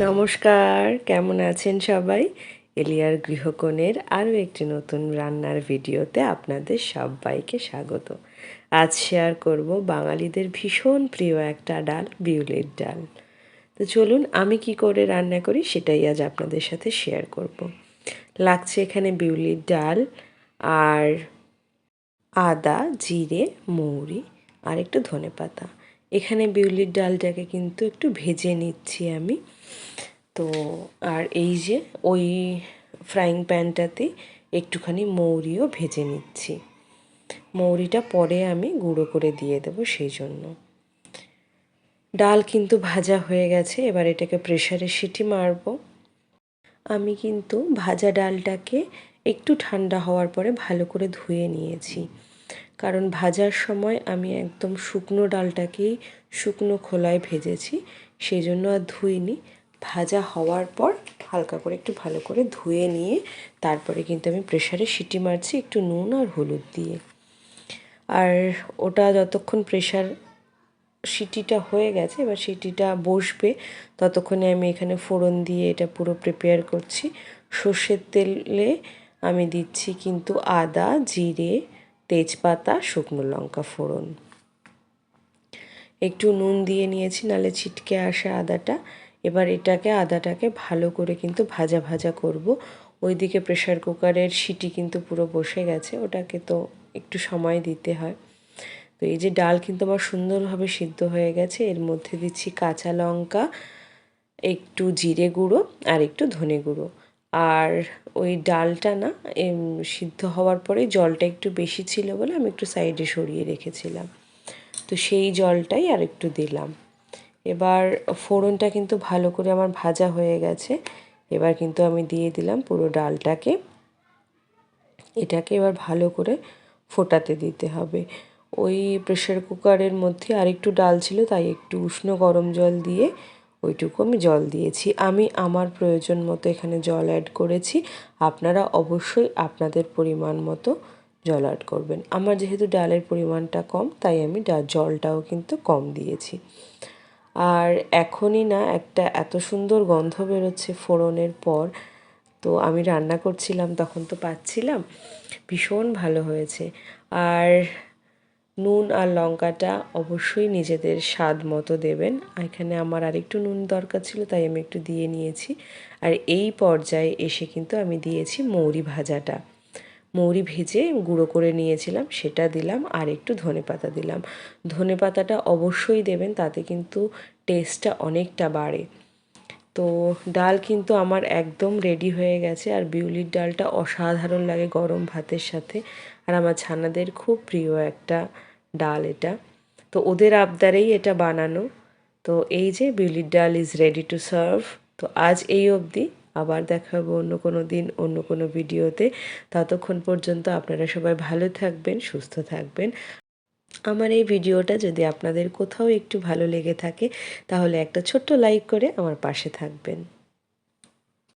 নমস্কার, কেমন আছেন সবাই? এলিয়ার গৃহকোণের আরও একটি নতুন রান্নার ভিডিওতে আপনাদের সবাইকে স্বাগত। আজ শেয়ার করব বাঙালিদের ভীষণ প্রিয় একটা ডাল, বিউলির ডাল। তো চলুন, আমি কি করে রান্না করি সেটাই আজ আপনাদের সাথে শেয়ার করব। লাগছে এখানে বিউলির ডাল আর আদা, জিরে, মৌরি আর একটু ধনে পাতা এখানে বিউলির ডালটাকে কিন্তু একটু ভেজে নিচ্ছি আমি। তো আর এই যে ওই ফ্রাইং প্যানটাতে একটুখানি মৌরিও ভেজে নিচ্ছি। মৌরিটা পরে আমি গুঁড়ো করে দিয়ে দেব সেই জন্য। ডাল কিন্তু ভাজা হয়ে গেছে, এবার এটাকে প্রেশারে সিটি মারব। আমি কিন্তু ভাজা ডালটাকে একটু ঠান্ডা হওয়ার পরে ভালো করে ধুয়ে নিয়েছি। কারণ ভাজার সময় আমি একদম শুকনো ডালটাকেই শুকনো খোলায় ভেজেছি সেই জন্য আর ধুইনি। ভাজা হওয়ার পর হালকা করে একটু ভালো করে ধুয়ে নিয়ে তারপরে কিন্তু আমি প্রেশারে সিটি মারছি একটু নুন আর হলুদ দিয়ে। আর ওটা যতক্ষণ প্রেশার সিটিটা হয়ে গেছে, এবার সিটিটা বসবে, ততক্ষণে আমি এখানে ফোড়ন দিয়ে এটা পুরো প্রিপেয়ার করছি। সর্ষের তেলে আমি দিচ্ছি কিন্তু আদা, জিরে তেজপাতা, শুকনো লঙ্কা ফোড়ন। একটু নুন দিয়ে নিয়েছি, নালে ছিটকে আসে আদাটা। এবার এটাকে, আদাটাকে ভালো করে কিন্তু ভাজা ভাজা করব। ওইদিকে প্রেশার কুকারের সিটি কিন্তু পুরো বসে গেছে, ওটাকে তো একটু সময় দিতে হয়। তো এই যে ডাল কিন্তু আমার সুন্দরভাবে সিদ্ধ হয়ে গেছে, এর মধ্যে দিচ্ছি কাঁচা লঙ্কা, একটু জিরে গুঁড়ো আর একটু ধনে গুঁড়ো। আর ওই ডালটা না সিদ্ধ হওয়ার পরে জলটা একটু বেশি ছিল বলে আমি একটু সাইডে সরিয়ে রেখেছিলাম। তো সেই জলটাই আর একটু দিলাম। এবার ফোড়নটা কিন্তু ভালো করে আমার ভাজা হয়ে গেছে। এবার কিন্তু আমি দিয়ে দিলাম পুরো ডালটাকে। এটাকে এবার ভালো করে ফোটাতে দিতে হবে। ওই প্রেশার কুকারের মধ্যে আরেকটু ডাল ছিল, তাই একটু উষ্ণ গরম জল দিয়ে ওইটুকু আমি জল দিয়েছি। আমি আমার প্রয়োজন মতো এখানে জল অ্যাড করেছি। আপনারা অবশ্যই আপনাদের পরিমাণ মতো জল অ্যাড করবেন। আমার যেহেতু ডালের পরিমাণটা কম, তাই আমি জলটাও কিন্তু কম দিয়েছি। আর এখনই না, একটা এত সুন্দর গন্ধ বেরোচ্ছে ফোড়নের পর। তো আমি রান্না করছিলাম, তখন তো পাচ্ছিলাম। ভীষণ ভালো হয়েছে। আর নুন আর লঙ্কাটা অবশ্যই নিজেদের স্বাদ মতো দেবেন। এখানে আমার আরেকটু নুন দরকার ছিল, তাই আমি একটু দিয়ে নিয়েছি। আর এই পর্যায়ে এসে কিন্তু আমি দিয়েছি মৌরি ভাজাটা। মৌরি ভেজে গুঁড়ো করে নিয়েছিলাম, সেটা দিলাম আর একটু ধনে পাতা দিলাম। ধনে পাতাটা অবশ্যই দেবেন, তাতে কিন্তু টেস্টটা অনেকটা বাড়ে। তো ডাল কিন্তু আমার একদম রেডি হয়ে গেছে। আর বিউলির ডালটা অসাধারণ লাগে গরম ভাতের সাথে। আর আমার ছানাদের খুব প্রিয় একটা ডাল এটা। তো ওদের আবদারেই এটা বানানো। তো এই যে বিউলির ডাল ইজ রেডি টু সার্ভ তো আজ এই অবধি। আবার দেখা হবে অন্য কোনো দিন, অন্য কোনো ভিডিওতে। ততক্ষণ পর্যন্ত আপনারা সবাই ভালো থাকবেন, সুস্থ থাকবেন। আমার এই ভিডিওটা যদি আপনাদের কোথাও একটু ভালো লেগে থাকে, তাহলে একটা ছোট্ট লাইক করে আমার পাশে থাকবেন।